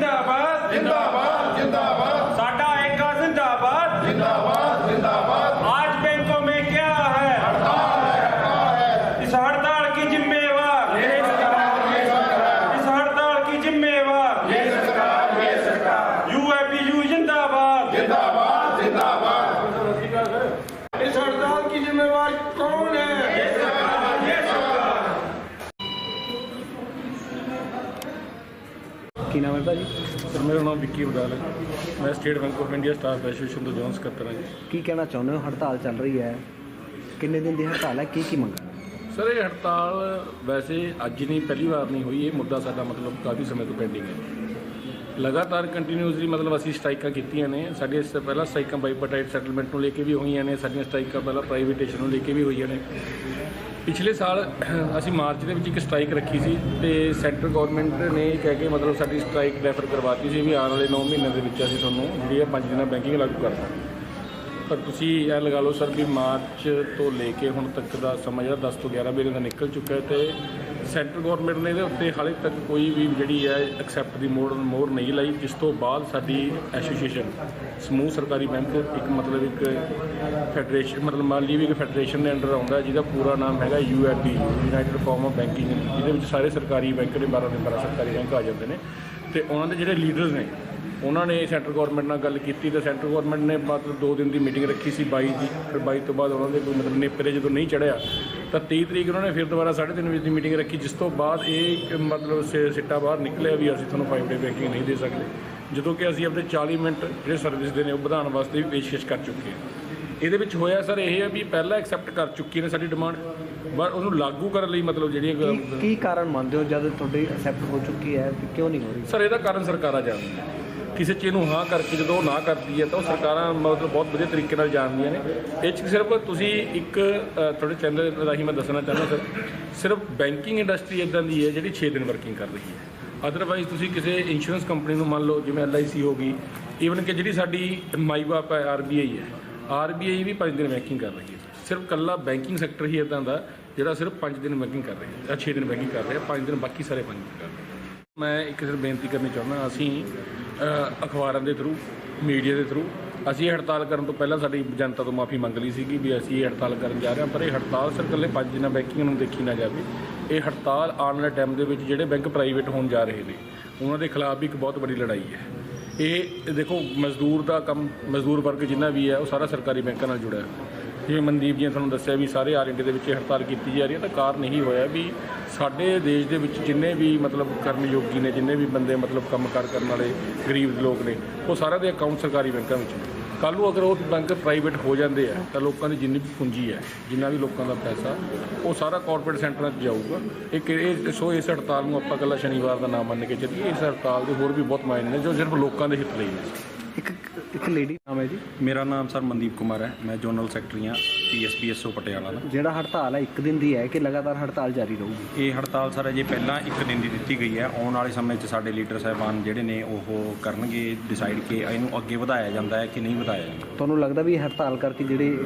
जिंदाबाद जिंदाबाद ਵਿੱਕੀ ਬਦਾਲ ਹੈ? ਮੈਂ State Bank of India staff association ਤੋਂ ਜੋਨ ਸਕੱਤਰ ਹਾਂ ਜੀ। ਕੀ ਕਹਿਣਾ ਚਾਹੁੰਦੇ ਹੋ? ਹੜਤਾਲ ਚੱਲ ਰਹੀ ਹੈ। ਕਿੰਨੇ ਦਿਨ ਦੀ ਹੜਤਾਲ ਹੈ? ਕੀ ਕੀ ਮੰਗਾਂ ਸਰ ਇਹ ਹੜਤਾਲ ਵੈਸੇ ਅੱਜ ਨਹੀਂ ਪਹਿਲੀ ਵਾਰ ਨਹੀਂ ਹੋਈ। ਇਹ ਮੁੱਦਾ ਸਾਡਾ ਮਤਲਬ ਕਾਫੀ ਸਮੇਂ ਤੋਂ ਪੈਂਡਿੰਗ ਹੈ। ਲਗਾਤਾਰ ਕੰਟੀਨਿਊਸਲੀ ਮਤਲਬ ਅਸੀਂ ਸਟ੍ਰਾਈਕਾਂ ਕੀਤੀਆਂ ਨੇ। ਸਾਡੇ ਇਸ ਤੋਂ ਪਹਿਲਾਂ ਸਟ੍ਰਾਈਕਾਂ ਬਾਈਪਾਰਟਾਈਟ ਸੈਟਲਮੈਂਟ ਨੂੰ ਲੈ ਕੇ ਵੀ ਹੋਈਆਂ ਨੇ। ਸਾਡੀਆਂ ਸਟ੍ਰਾਈਕਾਂ ਪਹਿਲਾਂ ਪ੍ਰਾਈਵੇਟੇਸ਼ਨ ਨੂੰ ਲੈ ਕੇ ਵੀ ਹੋਈਆਂ ਨੇ। ਪਿਛਲੇ ਸਾਲ ਅਸੀਂ ਮਾਰਚ ਦੇ ਵਿੱਚ ਇੱਕ ਸਟ੍ਰਾਈਕ ਰੱਖੀ ਸੀ ਤੇ ਸੈਂਟਰ ਗਵਰਨਮੈਂਟ ਨੇ ਇਹ ਕਹਿ ਕੇ ਮਤਲਬ ਸਾਡੀ ਸਟ੍ਰਾਈਕ ਰੈਫਰ ਕਰਵਾਤੀ ਸੀ ਵੀ ਆਉਣ ਵਾਲੇ 9 ਮਹੀਨਿਆਂ ਦੇ ਵਿੱਚ ਅਸੀਂ ਤੁਹਾਨੂੰ ਜਿਹੜੀ ਆ 5 ਦਿਨਾਂ ਬੈਂਕਿੰਗ ਲਾਗੂ ਕਰਨਾ ਪਰ ਤੁਸੀਂ ਇਹ ਲਗਾ ਲਓ ਸਰ ਵੀ ਮਾਰਚ ਤੋਂ ਲੈ ਕੇ ਹੁਣ ਤੱਕ ਦਾ ਸਮਾਂ ਜਿਹੜਾ 10 ਤੋਂ 11 ਮਹੀਨੇ ਦਾ ਨਿਕਲ ਚੁੱਕਾ ਹੈ ਤੇ ਸੈਂਟਰ ਗਵਰਨਮੈਂਟ ਨੇ ਇਹਦੇ ਉੱਤੇ ਹਾਲੇ ਤੱਕ ਕੋਈ ਵੀ ਜਿਹੜੀ ਹੈ ਐਕਸੈਪਟ ਦੀ ਮੋੜ ਮੋੜ ਨਹੀਂ ਲਾਈ। ਜਿਸ ਤੋਂ ਬਾਅਦ ਸਾਡੀ ਐਸੋਸੀਏਸ਼ਨ ਸਮੂਹ ਸਰਕਾਰੀ ਬੈਂਕ, ਇੱਕ ਮਤਲਬ ਇੱਕ ਫੈਡਰੇਸ਼ਨ ਮਤਲਬ ਮੰਨ ਲਈ ਵੀ ਇੱਕ ਫੈਡਰੇਸ਼ਨ ਦੇ ਅੰਡਰ ਆਉਂਦਾ ਜਿਹਦਾ ਪੂਰਾ ਨਾਮ ਹੈਗਾ UFB United forum of banking ਜਿਹਦੇ ਵਿੱਚ ਸਾਰੇ ਸਰਕਾਰੀ ਬੈਂਕ ਦੇ 12 ਦੇ 12 ਸਰਕਾਰੀ ਬੈਂਕ ਆ ਜਾਂਦੇ ਨੇ। ਤੇ ਉਹਨਾਂ ਦੇ ਜਿਹੜੇ ਲੀਡਰਸ ਨੇ ਉਹਨਾਂ ਨੇ ਸੈਂਟਰ ਗਵਰਨਮੈਂਟ ਨਾਲ ਗੱਲ ਕੀਤੀ ਤੇ ਸੈਂਟਰ ਗਵਰਨਮੈਂਟ ਨੇ ਮਤਲਬ 2 ਦਿਨ ਦੀ ਮੀਟਿੰਗ ਰੱਖੀ ਸੀ 22 ਦੀ ਫਿਰ 22 ਤੋਂ ਬਾਅਦ ਉਹਨਾਂ ਦੇ ਕੋਈ ਮਤਲਬ ਨੇਪਰੇ ਜਦੋਂ ਨਹੀਂ ਚੜਿਆ ਤਾਂ 23 ਤਰੀਕ ਉਹਨਾਂ ਨੇ ਫਿਰ ਦੁਬਾਰਾ 3:30 ਵਜੇ ਦੀ ਮੀਟਿੰਗ ਰੱਖੀ ਜਿਸ ਤੋਂ ਬਾਅਦ ਇਹ ਮਤਲਬ ਸਿੱਟਾ ਬਾਹਰ ਨਿਕਲਿਆ ਵੀ ਅਸੀਂ ਤੁਹਾਨੂੰ 5 ਡੇ ਬੈਂਕਿੰਗ ਨਹੀਂ ਦੇ ਸਕਦੇ। ਜਦੋਂ ਕਿ ਅਸੀਂ ਆਪਣੇ 40 ਮਿੰਟ ਜਿਹੜੇ ਸਰਵਿਸ ਦੇ ਨੇ ਉਹ ਵਧਾਉਣ ਵਾਸਤੇ ਵੀ ਪੇਸ਼ਕਸ਼ ਕਰ ਚੁੱਕੇ ਹਾਂ। ਇਹਦੇ ਵਿੱਚ ਹੋਇਆ ਸਰ ਇਹ ਹੈ ਵੀ ਪਹਿਲਾਂ ਐਕਸੈਪਟ ਕਰ ਚੁੱਕੀ ਨੇ ਸਾਡੀ ਡਿਮਾਂਡ ਪਰ ਉਹਨੂੰ ਲਾਗੂ ਕਰਨ ਲਈ ਮਤਲਬ ਜਿਹੜੀਆਂ ਕੀ ਕਾਰਨ ਮੰਨਦੇ ਹੋ ਜਦ ਤੁਹਾਡੀ ਐਕਸੈਪਟ ਹੋ ਚੁੱਕੀ ਹੈ ਕਿਉਂ ਨਹੀਂ ਹੋ ਰਹੀ? ਸਰ ਇਹਦਾ ਕਾਰਨ ਸਰਕਾਰਾਂ ਜਾਣਦੀਆਂ। ਕਿਸੇ ਚੀਜ਼ ਨੂੰ ਹਾਂ ਕਰਕੇ ਜਦੋਂ ਉਹ ਨਾ ਕਰਦੀ ਹੈ ਤਾਂ ਉਹ ਸਰਕਾਰਾਂ ਮਤਲਬ ਬਹੁਤ ਵਧੀਆ ਤਰੀਕੇ ਨਾਲ ਜਾਣਦੀਆਂ ਨੇ। ਇਹ 'ਚ ਸਿਰਫ ਤੁਸੀਂ ਇੱਕ ਤੁਹਾਡੇ ਚੈਨਲ ਰਾਹੀਂ ਮੈਂ ਦੱਸਣਾ ਚਾਹੁੰਦਾ ਸਰ, ਸਿਰਫ ਬੈਂਕਿੰਗ ਇੰਡਸਟਰੀ ਇਦਾਂ ਦੀ ਹੈ ਜਿਹੜੀ 6 ਦਿਨ ਵਰਕਿੰਗ ਕਰ ਰਹੀ ਹੈ। ਅਦਰਵਾਈਜ਼ ਤੁਸੀਂ ਕਿਸੇ ਇੰਸ਼ੋਰੈਂਸ ਕੰਪਨੀ ਨੂੰ ਮੰਨ ਲਓ, ਜਿਵੇਂ LIC ਹੋ ਗਈ ਈਵਨ ਕਿ ਜਿਹੜੀ ਸਾਡੀ ਮਾਈ ਬਾਪ ਹੈ RBI ਹੈ RBI ਵੀ 5 ਦਿਨ ਬੈਂਕਿੰਗ ਕਰ ਰਹੀ ਹੈ। ਸਿਰਫ ਕੱਲਾ ਬੈਂਕਿੰਗ ਸੈਕਟਰ ਹੀ ਇਦਾਂ ਦਾ ਜਿਹੜਾ ਸਿਰਫ 5 ਦਿਨ ਬੈਂਕਿੰਗ ਕਰ ਰਿਹਾ ਹੈ 6 ਦਿਨ ਬੈਂਕਿੰਗ ਕਰ ਰਿਹਾ 5 ਦਿਨ ਬਾਕੀ ਸਾਰੇ 5 ਦਿਨ ਕਰ ਰਹੇ ਮੈਂ ਇੱਕ ਸਿਰ ਬੇਨਤੀ ਕਰਨੀ ਚਾਹੁੰਦਾ, ਅਸੀਂ ਅਖਬਾਰਾਂ ਦੇ ਥਰੂ ਮੀਡੀਆ ਦੇ ਥਰੂ ਅਸੀਂ ਇਹ ਹੜਤਾਲ ਕਰਨ ਤੋਂ ਪਹਿਲਾਂ ਸਾਡੀ ਜਨਤਾ ਤੋਂ ਮਾਫੀ ਮੰਗ ਲਈ ਸੀਗੀ ਵੀ ਅਸੀਂ ਇਹ ਹੜਤਾਲ ਕਰਨ ਜਾ ਰਹੇ ਹਾਂ, ਪਰ ਇਹ ਹੜਤਾਲ ਸਿਰ ਇਕੱਲੇ ਪੰਜ ਦਿਨਾਂ ਬੈਂਕਿੰਗ ਨੂੰ ਦੇਖੀ ਨਾ ਜਾਵੇ। ਇਹ ਹੜਤਾਲ ਆਉਣ ਵਾਲੇ ਟਾਈਮ ਦੇ ਵਿੱਚ ਜਿਹੜੇ ਬੈਂਕ ਪ੍ਰਾਈਵੇਟ ਹੋਣ ਜਾ ਰਹੇ ਨੇ, ਉਹਨਾਂ ਦੇ ਖਿਲਾਫ ਵੀ ਇੱਕ ਬਹੁਤ ਵੱਡੀ ਲੜਾਈ ਹੈ। ਇਹ ਦੇਖੋ, ਮਜ਼ਦੂਰ ਦਾ ਕੰਮ, ਮਜ਼ਦੂਰ ਵਰਗ ਜਿੰਨਾ ਵੀ ਹੈ, ਉਹ ਸਾਰਾ ਸਰਕਾਰੀ ਬੈਂਕਾਂ ਨਾਲ ਜੁੜਿਆ। ਹੈ ਜਿਵੇਂ ਮਨਦੀਪ ਜੀ ਨੇ ਤੁਹਾਨੂੰ ਦੱਸਿਆ ਵੀ ਸਾਰੇ ਆਰ ਇੰਡੀਆ ਦੇ ਵਿੱਚ ਇਹ ਹੜਤਾਲ ਕੀਤੀ ਜਾ ਰਹੀ ਹੈ, ਤਾਂ ਕਾਰਨ ਇਹੀ ਹੋਇਆ ਵੀ ਸਾਡੇ ਦੇਸ਼ ਦੇ ਵਿੱਚ ਜਿੰਨੇ ਵੀ ਮਤਲਬ ਕਰਮਯੋਗੀ ਨੇ, ਜਿੰਨੇ ਵੀ ਬੰਦੇ ਮਤਲਬ ਕੰਮਕਾਰ ਕਰਨ ਵਾਲੇ ਗਰੀਬ ਲੋਕ ਨੇ, ਉਹ ਸਾਰਿਆਂ ਦੇ ਅਕਾਊਂਟ ਸਰਕਾਰੀ ਬੈਂਕਾਂ ਵਿੱਚ ਨੇ। ਕੱਲ੍ਹ ਨੂੰ ਅਗਰ ਉਹ ਬੈਂਕ ਪ੍ਰਾਈਵੇਟ ਹੋ ਜਾਂਦੇ ਆ, ਤਾਂ ਲੋਕਾਂ ਦੀ ਜਿੰਨੀ ਵੀ ਪੂੰਜੀ ਹੈ, ਜਿੰਨਾ ਵੀ ਲੋਕਾਂ ਦਾ ਪੈਸਾ, ਉਹ ਸਾਰਾ ਕਾਰਪੋਰੇਟ ਸੈਂਟਰਾਂ 'ਚ ਜਾਊਗਾ। ਇਹ ਕਿ- ਇਹ ਸੋ ਇਸ ਹੜਤਾਲ ਨੂੰ ਆਪਾਂ ਇਕੱਲਾ ਸ਼ਨੀਵਾਰ ਦਾ ਨਾਮ ਮੰਨ ਕੇ ਚੱਲੀਏ, ਇਸ ਹੜਤਾਲ ਦੇ ਹੋਰ ਵੀ ਬਹੁਤ ਮਾਇਨੇ ਨੇ ਜੋ ਸਿਰਫ ਲੋਕਾਂ ਦੇ ਹਿੱਤ ਲਈ ਨੇ। ਇੱਕ ਲੇਡੀ ਨਾਮ ਹੈ ਜੀ। ਮੇਰਾ ਨਾਮ ਸਰ ਮਨਦੀਪ ਕੁਮਾਰ ਹੈ। ਮੈਂ ਜਨਰਲ ਸੈਕਟਰੀ ਹਾਂ ਪੀਐਸਪੀਐਸਓ ਪਟਿਆਲਾ ਦਾ। ਜਿਹੜਾ ਹੜਤਾਲ ਹੈ ਇੱਕ ਦਿਨ ਦੀ ਹੈ ਕਿ ਲਗਾਤਾਰ ਹੜਤਾਲ ਜਾਰੀ ਰਹੂਗੀ? ਇਹ ਹੜਤਾਲ ਸਰ ਅਜੇ ਪਹਿਲਾਂ ਇੱਕ ਦਿਨ ਦੀ ਦਿੱਤੀ ਗਈ ਹੈ। ਆਉਣ ਵਾਲੇ ਸਮੇਂ 'ਚ ਸਾਡੇ ਲੀਡਰ ਸਾਹਿਬਾਨ ਜਿਹੜੇ ਨੇ ਉਹ ਕਰਨਗੇ ਡਿਸਾਈਡ ਕਿ ਇਹਨੂੰ ਅੱਗੇ ਵਧਾਇਆ ਜਾਂਦਾ ਹੈ ਕਿ ਨਹੀਂ ਵਧਾਇਆ ਜਾਂਦਾ। ਤੁਹਾਨੂੰ ਲੱਗਦਾ ਵੀ ਇਹ ਹੜਤਾਲ ਕਰਕੇ ਜਿਹੜੇ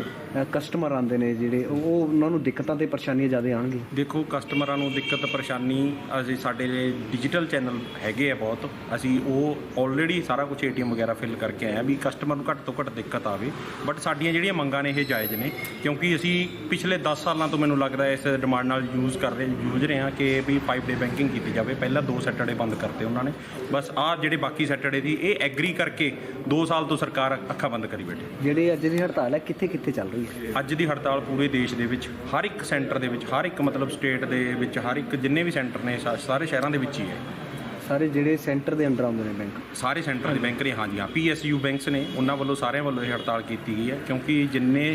ਕਸਟਮਰ ਆਉਂਦੇ ਨੇ ਜਿਹੜੇ ਉਹ ਉਹ ਉਹਨਾਂ ਨੂੰ ਦਿੱਕਤਾਂ ਤੇ ਪਰੇਸ਼ਾਨੀਆਂ ਜ਼ਿਆਦਾ ਆਉਣਗੀਆਂ? ਦੇਖੋ ਕਸਟਮਰਾਂ ਨੂੰ ਦਿੱਕਤ ਪਰੇਸ਼ਾਨੀ ਅਸੀਂ ਸਾਡੇ ਡਿਜੀਟਲ ਚੈਨਲ ਹੈਗੇ ਆ ਬਹੁਤ। ਅਸੀਂ ਉਹ ਆਲਰੇਡੀ ਸਾਰਾ ਕੁਝ ਏਟੀਐਮ ਵਗੈਰਾ ਫਿਲ ਕਰਕੇ ਆਏ ਆ ਵੀ ਕਸਟਮਰ ਨੂੰ ਘੱਟ ਤੋਂ ਘੱਟ ਦਿੱਕਤ ਆਵੇ। ਬਟ ਸਾਡੀਆਂ ਜਿਹੜੀਆਂ ਮੰਗਾਂ ਨੇ ਇਹ ਜਾਇਜ਼ ਨੇ। ਕਿਉਂਕਿ ਅਸੀਂ ਪਿਛਲੇ 10 ਸਾਲਾਂ ਤੋਂ ਮੈਨੂੰ ਲੱਗਦਾ ਇਸ ਡਿਮਾਂਡ ਨਾਲ ਯੂਜ਼ ਕਰ ਰਹੇ ਯੂਜ਼ ਰਹੇ ਹਾਂ ਕਿ ਵੀ 5 ਡੇ ਬੈਂਕਿੰਗ ਕੀਤੀ ਜਾਵੇ। ਪਹਿਲਾਂ ਦੋ ਸੈਟਰਡੇ ਬੰਦ ਕਰਤੇ ਉਹਨਾਂ ਨੇ। ਬਸ ਆਹ ਜਿਹੜੇ ਬਾਕੀ ਸੈਟਰਡੇ ਦੀ ਇਹ ਐਗਰੀ ਕਰਕੇ 2 ਸਾਲ ਤੋਂ ਸਰਕਾਰ ਅੱਖਾਂ ਬੰਦ ਕਰੀ ਬੈਠੀ। ਜਿਹੜੀ ਅੱਜ ਦੀ ਹੜਤਾਲ ਹੈ ਕਿੱਥੇ ਕਿੱਥੇ ਚੱਲ ਰਹੀ ਹੈ? ਅੱਜ ਦੀ ਹੜਤਾਲ ਪੂਰੇ ਦੇਸ਼ ਦੇ ਵਿੱਚ ਹਰ ਇੱਕ ਸੈਂਟਰ ਦੇ ਵਿੱਚ ਹਰ ਇੱਕ ਮਤਲਬ ਸਟੇਟ ਦੇ ਵਿੱਚ ਹਰ ਇੱਕ ਜਿੰਨੇ ਵੀ ਸੈਂਟਰ ਨੇ ਸਾਰੇ ਸ਼ਹਿਰਾਂ ਦੇ ਵਿੱਚ ਹੀ ਹੈ। ਸਾਰੇ ਜਿਹੜੇ ਸੈਂਟਰ ਦੇ ਅੰਡਰ ਆਉਂਦੇ ਨੇ ਬੈਂਕ ਸਾਰੇ ਸੈਂਟਰ ਦੇ ਬੈਂਕ ਨੇ ਹਾਂਜੀ ਹਾਂ ਪੀਐਸਯੂ ਬੈਂਕਸ ਨੇ ਉਹਨਾਂ ਵੱਲੋਂ ਸਾਰਿਆਂ ਵੱਲੋਂ ਇਹ ਹੜਤਾਲ ਕੀਤੀ ਗਈ ਹੈ ਕਿਉਂਕਿ ਜਿੰਨੇ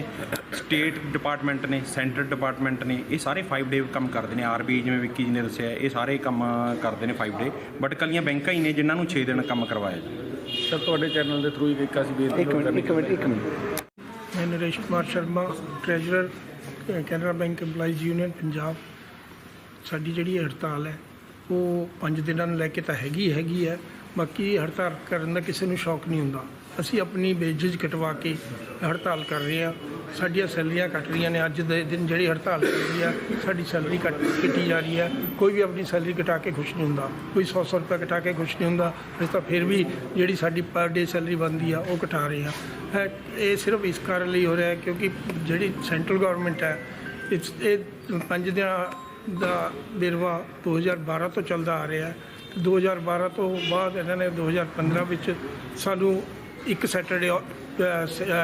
ਸਟੇਟ ਡਿਪਾਰਟਮੈਂਟ ਨੇ ਸੈਂਟਰ ਡਿਪਾਰਟਮੈਂਟ ਨੇ ਇਹ ਸਾਰੇ 5 ਡੇ ਕੰਮ ਕਰਦੇ ਨੇ। ਆਰਬੀ ਜਿਵੇਂ ਵਿੱਕੀ ਜੀ ਨੇ ਦੱਸਿਆ ਇਹ ਸਾਰੇ ਕੰਮ ਕਰਦੇ ਨੇ 5 ਡੇ ਬਟ ਕੱਲੀਆਂ ਬੈਂਕਾਂ ਹੀ ਨੇ ਜਿਨ੍ਹਾਂ ਨੂੰ 6 ਦਿਨ ਕੰਮ ਕਰਵਾਇਆ ਜੀ ਸਰ ਤੁਹਾਡੇ ਚੈਨਲ ਦੇ ਥਰੂ ਹੀ ਇੱਕ ਅਸੀਂ ਬੇਨਤੀ ਇੱਕ ਮਿੰਟ ਇੱਕ ਮਿੰਟ ਇੱਕ ਮਿੰਟ। ਮੈਂ Naresh Kumar Sharma treasurer Canara bank EMPLOYEES union Punjab. ਸਾਡੀ ਜਿਹੜੀ ਹੜਤਾਲ ਹੈ ਉਹ ਪੰਜ ਦਿਨਾਂ ਨੂੰ ਲੈ ਕੇ ਤਾਂ ਹੈਗੀ ਹੈਗੀ ਹੈ। ਬਾਕੀ ਹੜਤਾਲ ਕਰਨ ਦਾ ਕਿਸੇ ਨੂੰ ਸ਼ੌਕ ਨਹੀਂ ਹੁੰਦਾ। ਅਸੀਂ ਆਪਣੀ ਵੇਜੇਜ ਕਟਵਾ ਕੇ ਹੜਤਾਲ ਕਰ ਰਹੇ ਹਾਂ। ਸਾਡੀਆਂ ਸੈਲਰੀਆਂ ਕੱਟ ਰਹੀਆਂ ਨੇ। ਅੱਜ ਦੇ ਦਿਨ ਜਿਹੜੀ ਹੜਤਾਲ ਚੱਲ ਰਹੀ ਹੈ, ਸਾਡੀ ਸੈਲਰੀ ਕੱਟ ਕੱਟੀ ਜਾ ਰਹੀ ਹੈ। ਕੋਈ ਵੀ ਆਪਣੀ ਸੈਲਰੀ ਕਟਾ ਕੇ ਖੁਸ਼ ਨਹੀਂ ਹੁੰਦਾ। ਕੋਈ 100 100 ਰੁਪਏ ਕਟਾ ਕੇ ਖੁਸ਼ ਨਹੀਂ ਹੁੰਦਾ। ਇਸ ਤਾਂ ਫਿਰ ਵੀ ਜਿਹੜੀ ਸਾਡੀ ਪਰ ਡੇ ਸੈਲਰੀ ਬਣਦੀ ਆ, ਉਹ ਘਟਾ ਰਹੇ ਆ ਇਹ ਸਿਰਫ ਇਸ ਕਾਰਨ ਲਈ ਹੋ ਰਿਹਾ ਕਿਉਂਕਿ ਜਿਹੜੀ ਸੈਂਟਰਲ ਗਵਰਨਮੈਂਟ ਹੈ, ਇਸ, ਇਹ ਪੰਜ ਦਿਨਾਂ ਦਾ ਵੇਰਵਾ 2012 ਤੋਂ ਚੱਲਦਾ ਆ ਰਿਹਾ ਹੈ। 2012 ਤੋਂ ਬਾਅਦ ਇਹਨਾਂ ਨੇ 2015 ਵਿੱਚ ਸਾਨੂੰ ਇੱਕ ਸੈਟਰਡੇ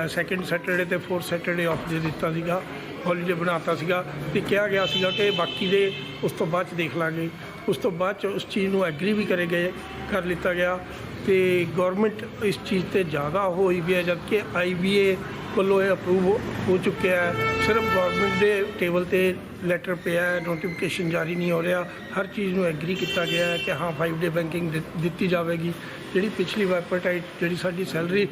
ਸੈਕੰਡ ਸੈਟਰਡੇ ਤੇ ਫੋਰਥ ਸੈਟਰਡੇ ਆਫ ਦੇ ਦਿੱਤਾ ਸੀਗਾ ਹੌਲੀਡੇ ਬਣਾਤਾ ਸੀਗਾ ਤੇ ਕਿਹਾ ਗਿਆ ਸੀਗਾ ਕਿ ਬਾਕੀ ਦੇ ਉਸ ਤੋਂ ਬਾਅਦ ਚ ਦੇਖ ਲਾਂਗੇ। ਉਸ ਤੋਂ ਬਾਅਦ ਚ ਉਸ ਚੀਜ਼ ਨੂੰ ਐਗਰੀ ਵੀ ਕਰੇ ਗਏ, ਕਰ ਲਿੱਤਾ ਗਿਆ ਤੇ ਗਵਰਨਮੈਂਟ ਇਸ ਚੀਜ਼ ਤੇ ਜ਼ਿਆਦਾ ਹੋਈ ਵੀ ਹੈ ਜਦਕਿ ਆਈਬੀਏ ਵੱਲੋਂ ਇਹ ਅਪਰੂਵ ਹੋ ਚੁੱਕਿਆ ਹੈ। ਸਿਰਫ ਗਵਰਨਮੈਂਟ ਦੇ ਟੇਬਲ ਤੇ ਲੈਟਰ ਪਿਆ ਹੈ ਨੋਟੀਫਿਕੇਸ਼ਨ ਜਾਰੀ ਨਹੀਂ ਹੋ ਰਿਹਾ। ਹਰ ਚੀਜ਼ ਨੂੰ ਐਗਰੀ ਕੀਤਾ ਗਿਆ ਹੈ ਕਿ ਹਾਂ 5 ਡੇ ਬੈਂਕਿੰਗ ਦਿੱਤੀ ਜਾਵੇਗੀ। ਜਿਹੜੀ ਪਿਛਲੀ ਵਾਈਪਰਟਾਈਟ ਜਿਹੜੀ ਸਾਡੀ ਸੈਲਰੀ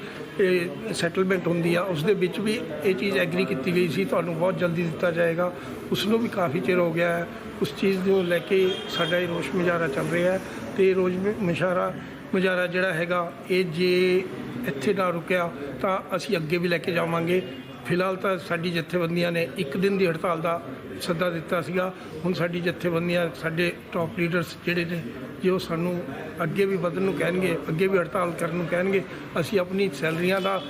ਸੈਟਲਮੈਂਟ ਹੁੰਦੀ ਆ, ਉਸ ਦੇ ਵਿੱਚ ਵੀ ਇਹ ਚੀਜ਼ ਐਗਰੀ ਕੀਤੀ ਗਈ ਸੀ। ਤੁਹਾਨੂੰ ਬਹੁਤ ਜਲਦੀ ਦਿੱਤਾ ਜਾਏਗਾ। ਉਸ ਨੂੰ ਵੀ ਕਾਫੀ ਚਿਰ ਹੋ ਗਿਆ ਹੈ। ਉਸ ਚੀਜ਼ ਨੂੰ ਲੈ ਕੇ ਸਾਡਾ ਇਹ ਰੋਸ਼ ਮੁਜ਼ਾਹਰਾ ਚੱਲ ਰਿਹਾ ਹੈ। ਤੇ ਰੋਜ਼ ਮੁਜ਼ਾਹਰਾ ਮੁਜ਼ਾਹਰਾ ਜਿਹੜਾ ਹੈਗਾ, ਇਹ ਜੇ ਇੱਥੇ ਨਾ ਰੁਕਿਆ, ਤਾਂ ਅਸੀਂ ਅੱਗੇ ਵੀ ਲੈ ਕੇ ਜਾਵਾਂਗੇ। ਫਿਲਹਾਲ ਤਾਂ ਸਾਡੀ ਜਥੇਬੰਦੀਆਂ ਨੇ ਇੱਕ ਦਿਨ ਦੀ ਹੜਤਾਲ ਦਾ ਸੱਦਾ ਦਿੱਤਾ ਸੀਗਾ। ਹੁਣ ਸਾਡੀ ਜਥੇਬੰਦੀਆਂ, ਸਾਡੇ ਟਾਪ ਲੀਡਰਸ ਜਿਹੜੇ ਨੇ, ਜੇ ਉਹ ਸਾਨੂੰ ਅੱਗੇ ਵੀ ਵਧਣ ਨੂੰ ਕਹਿਣਗੇ, ਅੱਗੇ ਵੀ ਹੜਤਾਲ ਕਰਨ ਨੂੰ ਕਹਿਣਗੇ, ਅਸੀਂ ਆਪਣੀ ਸੈਲਰੀਆਂ ਦਾ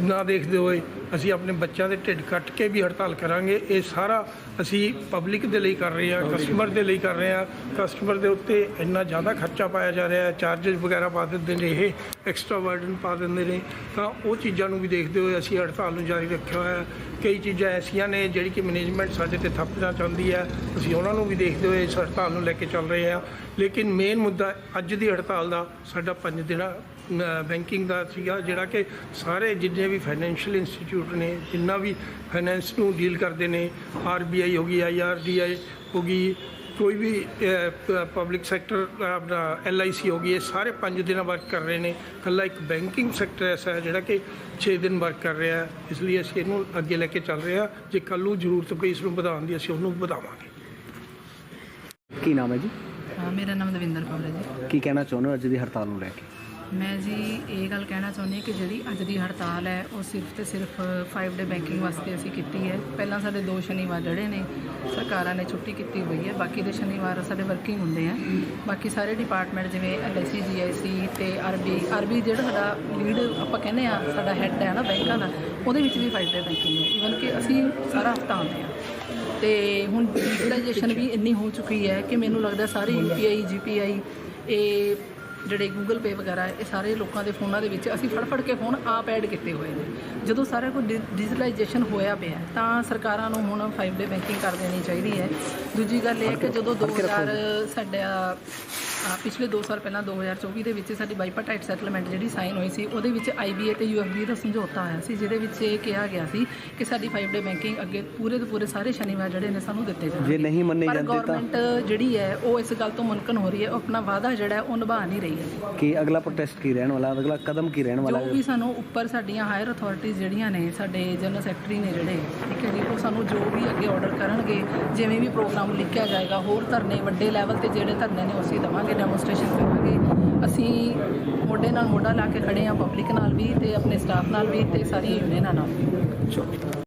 ਨਾ ਦੇਖਦੇ ਹੋਏ ਅਸੀਂ ਆਪਣੇ ਬੱਚਿਆਂ ਦੇ ਢਿੱਡ ਕੱਟ ਕੇ ਵੀ ਹੜਤਾਲ ਕਰਾਂਗੇ। ਇਹ ਸਾਰਾ ਅਸੀਂ ਪਬਲਿਕ ਦੇ ਲਈ ਕਰ ਰਹੇ ਹਾਂ ਕਸਟਮਰ ਦੇ ਲਈ ਕਰ ਰਹੇ ਹਾਂ। ਕਸਟਮਰ ਦੇ ਉੱਤੇ ਇੰਨਾ ਜ਼ਿਆਦਾ ਖਰਚਾ ਪਾਇਆ ਜਾ ਰਿਹਾ ਹੈ ਚਾਰजेस ਵਗੈਰਾ ਪਾ ਦਿੰਦੇ ਨੇ ਇਹ ਐਕਸਟਰਾ ਬਰਡਨ ਪਾ ਦਿੰਦੇ ਨੇ। ਤਾਂ ਉਹ ਚੀਜ਼ਾਂ ਨੂੰ ਵੀ ਦੇਖਦੇ ਹੋਏ ਅਸੀਂ ਹੜਤਾਲ ਨੂੰ ਜਾਰੀ ਰੱਖਿਆ ਹੋਇਆ ਹੈ। ਕਈ ਚੀਜ਼ਾਂ ਐਸੀਆਂ ਨੇ ਜਿਹੜੀ ਕਿ ਮੈਨੇਜਮੈਂਟ ਸਾਡੇ ਤੇ ਥੱਪਣਾ ਚਾਹੁੰਦੀ ਹੈ। ਅਸੀਂ ਉਹਨਾਂ ਨੂੰ ਵੀ ਦੇਖਦੇ ਹੋਏ ਇਸ ਹੜਤਾਲ ਨੂੰ ਲੈ ਕੇ ਚੱਲ ਰਹੇ ਹਾਂ। ਲੇਕਿਨ ਮੇਨ ਮੁੱਦਾ ਅੱਜ ਦੀ ਹੜਤਾਲ ਦਾ ਸਾਡਾ ਪੰਜ ਦਿਨਾਂ ਬੈਂਕਿੰਗ ਦਾ ਸੀਗਾ ਜਿਹੜਾ ਕਿ ਸਾਰੇ ਜਿੰਨੇ ਵੀ ਫਾਈਨੈਂਸ਼ੀਅਲ ਇੰਸਟੀਚਿਊਟ ਨੇ ਜਿੰਨਾ ਵੀ ਫਾਈਨੈਂਸ ਨੂੰ ਡੀਲ ਕਰਦੇ ਨੇ ਆਰਬੀਆਈ ਹੋ ਗਈ ਆਈਆਰਡੀਆਈ ਹੋ ਗਈ ਕੋਈ ਵੀ ਪਬਲਿਕ ਸੈਕਟਰ ਆਪਣਾ ਐਲਆਈਸੀ ਹੋ ਗਈ ਇਹ ਸਾਰੇ ਪੰਜ ਦਿਨਾਂ ਵਰਕ ਕਰ ਰਹੇ ਨੇ। ਕੱਲਾ ਇੱਕ ਬੈਂਕਿੰਗ ਸੈਕਟਰ ਐਸਾ ਹੈ ਜਿਹੜਾ ਕਿ 6 ਦਿਨ ਵਰਕ ਕਰ ਰਿਹਾ ਹੈ। ਇਸ ਲਈ ਅਸੀਂ ਇਹਨੂੰ ਅੱਗੇ ਲੈ ਕੇ ਚੱਲ ਰਹੇ ਹਾਂ। ਜੇ ਕੱਲ੍ਹ ਨੂੰ ਜ਼ਰੂਰਤ ਪਈ ਇਸ ਨੂੰ ਵਧਾਉਣ ਦੀ ਅਸੀਂ ਉਹਨੂੰ ਵਧਾਵਾਂਗੇ। ਕੀ ਨਾਮ ਹੈ ਜੀ? ਹਾਂ, ਮੇਰਾ ਨਾਮ ਦਵਿੰਦਰ ਕੌਰ ਹੈ ਜੀ। ਕੀ ਕਹਿਣਾ ਚਾਹੁੰਦੇ ਹੋ? ਅੱਜ ਦੀ ਹੜਤਾਲ ਨੂੰ ਲੈ ਕੇ। ਮੈਂ ਜੀ ਇਹ ਗੱਲ ਕਹਿਣਾ ਚਾਹੁੰਦੀ ਹਾਂ ਕਿ ਜਿਹੜੀ ਅੱਜ ਦੀ ਹੜਤਾਲ ਹੈ, ਉਹ ਸਿਰਫ ਤੇ ਸਿਰਫ 5 ਡੇ ਬੈਂਕਿੰਗ ਵਾਸਤੇ ਅਸੀਂ ਕੀਤੀ ਹੈ। ਪਹਿਲਾਂ ਸਾਡੇ ਦੋ ਸ਼ਨੀਵਾਰ ਜਿਹੜੇ ਨੇ, ਸਰਕਾਰਾਂ ਨੇ ਛੁੱਟੀ ਕੀਤੀ ਹੋਈ ਹੈ। ਬਾਕੀ ਦੇ ਸ਼ਨੀਵਾਰ ਸਾਡੇ ਵਰਕਿੰਗ ਹੁੰਦੇ ਆ। ਬਾਕੀ ਸਾਰੇ ਡਿਪਾਰਟਮੈਂਟ ਜਿਵੇਂ ਐਲਆਈਸੀ ਜੀਆਈਸੀ ਤੇ ਆਰਬੀ ਆਰਬੀ ਜਿਹੜਾ ਸਾਡਾ ਲੀਡ ਆਪਾਂ ਕਹਿੰਦੇ ਆ, ਸਾਡਾ ਹੈੱਡ ਹੈ ਨਾ ਬੈਂਕਾਂ ਦਾ, ਉਹਦੇ ਵਿੱਚ ਵੀ 5 ਡੇ ਬੈਂਕਿੰਗ ਹੈ। ਇਵਨ ਕਿ ਅਸੀਂ ਸਾਰਾ ਹਫਤਾ ਆਉਂਦੇ ਆ। ਤੇ ਹੁਣ ਡਿਜੀਟਲਾਈਜੇਸ਼ਨ ਵੀ ਇੰਨੀ ਹੋ ਚੁੱਕੀ ਹੈ ਕਿ ਮੈਨੂੰ ਲੱਗਦਾ ਸਾਰੇ ਯੂਪੀਆਈ ਜੀਪੀਆਈ ਇਹ ਜਿਹੜੇ ਗੂਗਲ ਪੇ ਵਗੈਰਾ ਇਹ ਸਾਰੇ ਲੋਕਾਂ ਦੇ ਫੋਨਾਂ ਦੇ ਵਿੱਚ ਅਸੀਂ ਫੜ ਫੜ ਕੇ ਫੋਨ ਆਪ ਐਡ ਕੀਤੇ ਹੋਏ ਨੇ। ਜਦੋਂ ਸਾਰਾ ਕੁਝ ਡਿਜੀਟਲਾਈਜੇਸ਼ਨ ਹੋਇਆ ਪਿਆ ਤਾਂ ਸਰਕਾਰਾਂ ਨੂੰ ਹੁਣ 5 ਡੇ ਬੈਂਕਿੰਗ ਕਰ ਦੇਣੀ ਚਾਹੀਦੀ ਹੈ। ਦੂਜੀ ਗੱਲ ਇਹ ਹੈ ਕਿ ਜਦੋਂ 2000 ਸਾਡਾ ਪਿਛਲੇ 2 ਸਾਲ ਪਹਿਲਾਂ 2024 ਦੇ ਵਿੱਚ ਸਾਡੀ ਬਾਈਪਾਟਾਈਟ ਸੈਟਲਮੈਂਟ ਜਿਹੜੀ ਸਾਈਨ ਹੋਈ ਸੀ ਉਹਦੇ ਵਿੱਚ ਆਈਬੀਏ ਤੇ ਯੂਐਫਬੀ ਦਾ ਸਮਝੌਤਾ ਆਇਆ ਸੀ ਜਿਹਦੇ ਵਿੱਚ ਇਹ ਕਿਹਾ ਗਿਆ ਸੀ ਕਿ ਸਾਡੀ 5 ਡੇ ਬੈਂਕਿੰਗ ਅੱਗੇ ਪੂਰੇ ਦੇ ਪੂਰੇ ਸਾਰੇ ਸ਼ਨੀਵਾਰ ਜਿਹੜੇ ਨੇ ਸਾਨੂੰ ਦਿੱਤੇ ਜਾਣਗੇ। ਜੇ ਨਹੀਂ ਮੰਨੇ ਜਾਂਦੇ ਤਾਂ? ਗਵਰਨਮੈਂਟ ਜਿਹੜੀ ਹੈ ਉਹ ਇਸ ਗੱਲ ਤੋਂ ਮੁਨਕਨ ਹੋ ਰਹੀ ਹੈ ਉਹ ਆਪਣਾ ਵਾਅਦਾ ਜਿਹੜਾ ਉਹ ਨਿਭਾ ਨਹੀਂ ਰਹੀ ਹੈ। ਕੀ ਅਗਲਾ ਪ੍ਰੋਟੈਸਟ ਕੀ ਰਹਿਣ ਵਾਲਾ ਅਗਲਾ ਕਦਮ ਕੀ ਰਹਿਣ ਵਾਲਾ ਜੋ ਵੀ ਸਾਨੂੰ ਉੱਪਰ ਸਾਡੀਆਂ ਹਾਇਰ ਅਥਾਰਟੀਆਂ ਜਿਹੜੀਆਂ ਨੇ ਸਾਡੇ ਜਨਰਲ ਸੈਕਟਰੀ ਨੇ ਜਿਹੜੇ ਠੀਕ ਹੈ ਜੀ ਉਹ ਸਾਨੂੰ ਜੋ ਵੀ ਅੱਗੇ ਆਰਡਰ ਕਰਨਗੇ ਜਿਵੇਂ ਵੀ ਪ੍ਰੋਗਰਾਮ ਲਿਖਿਆ ਜਾਏਗਾ ਹੋਰ ਧਰਨੇ ਵੱਡੇ ਲੈਵਲ ਤੇ ਜਿਹੜੇ ਧਰਨੇ ਨੇ ਉਹ ਅਸੀਂ ਦੇਵਾਂਗੇ। ਡੈਮੋਸਟ੍ਰੇਸ਼ਨ ਕਰਾਂਗੇ। ਅਸੀਂ ਮੋਢੇ ਨਾਲ ਮੋਢਾ ਲਾ ਕੇ ਖੜੇ ਹਾਂ ਪਬਲਿਕ ਨਾਲ ਵੀ ਤੇ ਆਪਣੇ ਸਟਾਫ ਨਾਲ ਵੀ ਤੇ ਸਾਰੀ ਯੂਨੀਅਨਾਂ ਨਾਲ ਵੀ।